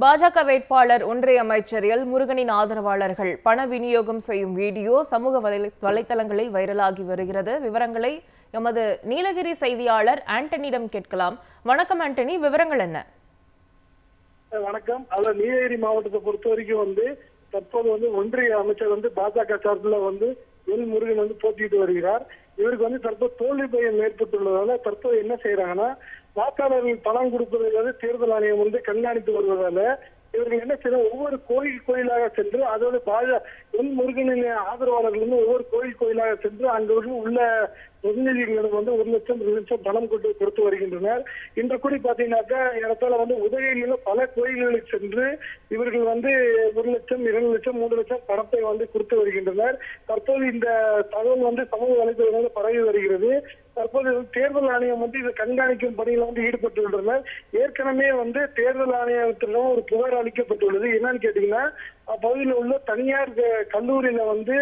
பாஜக வேட்பாளர் ஒன்றிய அமைச்சர் எல். முருகனின் ஆதரவாளர்கள் பண விநியோகம் செய்யும் வீடியோ சமூக வலை- வலைத்தளங்களில் வைரலாகி வருகிறது. விவரங்களை எமது நீலகிரி செய்தியாளர் ஆண்டனியிடம் கேட்கலாம். வணக்கம் ஆண்டனி விவரங்கள் என்ன? வணக்கம். அதுல நீலகிரி மாவட்டத்தை பொறுத்த வரைக்கும் வந்து தற்போது வந்து ஒன்றிய அமைச்சர் வந்து பாஜக சார்பில் வந்து எல். முருகன் வந்து போட்டியிட்டு வருகிறார். இவருக்கு வந்து தற்போது தோல்வி பயம் ஏற்பட்டுள்ளதால தற்போது என்ன செய்யறாங்கன்னா வாக்காளர்கள் பணம் கொடுப்பதை வந்து தேர்தல் ஆணையம் வந்து கண்காணித்து வருவதால இவர்கள் என்ன செய்யணும் ஒவ்வொரு கோயில் கோயிலாக சென்று அதோட பாஜ எல் முருகனின் ஆதரவாளர்கள் வந்து ஒவ்வொரு கோவில் கோயிலாக சென்று அங்கு உள்ள பிரதிநிதிகளிடம் வந்து ஒரு லட்சம் ரெண்டு லட்சம் பணம் கொண்டு கொடுத்து வருகின்றனர். இன்று கூடி பாத்தீங்கன்னாக்கா இடத்துல வந்து உதகையில் பல கோயில்களுக்கு சென்று இவர்கள் வந்து ஒரு லட்சம் இரண்டு லட்சம் மூன்று லட்சம் பணத்தை வந்து கொடுத்து வருகின்றனர். தற்போது இந்த தகவல் வந்து சமூக வலைதளங்களில் பரவி வருகிறது. தற்போது தேர்தல் ஆணையம் வந்து இதை கண்காணிக்கும் பணியில் வந்து ஈடுபட்டுள்ளனர் ஏற்கனவே வந்து தேர்தல் ஆணையத்திடம் ஒரு புகார் அளிக்கப்பட்டுள்ளது. என்னன்னு கேட்டீங்கன்னா அப்பகுதியில் உள்ள தனியார் கல்லூரியில வந்து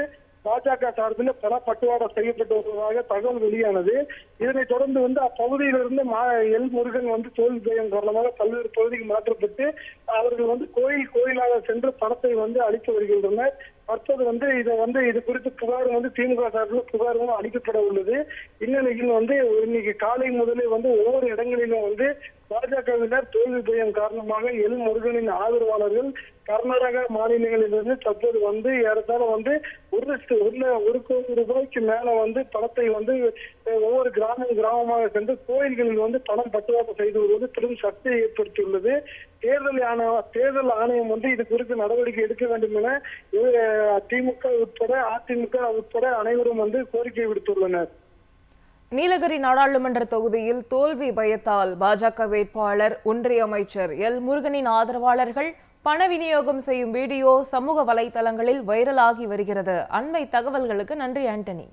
பாஜக சார்பில் பல பட்டுவாடா செய்யப்பட்டு வருவதாக தகவல் வெளியானது. இதனைத் தொடர்ந்து வந்து அப்பகுதியிலிருந்து மா எல் முருகன் வந்து தோல்வி பயம் காரணமாக பல்வேறு பகுதிக்கு மாற்றப்பட்டு அவர்கள் வந்து கோயில் கோயிலாக சென்று பணத்தை வந்து அளித்து வருகின்றனர். தற்போது வந்து இதை வந்து இது குறித்து புகார் வந்து திமுக சார்பில் புகாரும் அளிக்கப்பட உள்ளது. இந்நிலையில் வந்து இன்னைக்கு காலை முதலே வந்து ஒவ்வொரு இடங்களிலும் வந்து பாஜகவினர் தோல்வி பயம் காரணமாக எல் முருகனின் ஆதரவாளர்கள் கர்நாடக மாநிலங்களிலிருந்து தற்போது வந்து ஏறத்தாழ வந்து ஒரு லட்சத்து ஒரு ஒரு கோடி ரூபாய்க்கு மேல வந்து பணத்தை வந்து ஒவ்வொரு கிராமம் கிராமமாக சென்று கோயில்களில் வந்து பணம் பட்டுவாடா செய்து வருவது பெரும் சர்ச்சையை ஏற்படுத்தியுள்ளது. தேர்தல் ஆணைய தேர்தல் ஆணையம் வந்து இது குறித்து நடவடிக்கை எடுக்க வேண்டும் என திமுக உட்பட அதிமுக உட்பட அனைவரும் வந்து கோரிக்கை விடுத்துள்ளனர். நீலகிரி நாடாளுமன்ற தொகுதியில் தோல்வி பயத்தால் பாஜக வேட்பாளர் ஒன்றிய அமைச்சர் எல். முருகனின் ஆதரவாளர்கள் பண விநியோகம் செய்யும் வீடியோ சமூக வலைதளங்களில் வைரலாகி வருகிறது. அண்மை தகவல்களுக்கு நன்றி ஆண்டனி.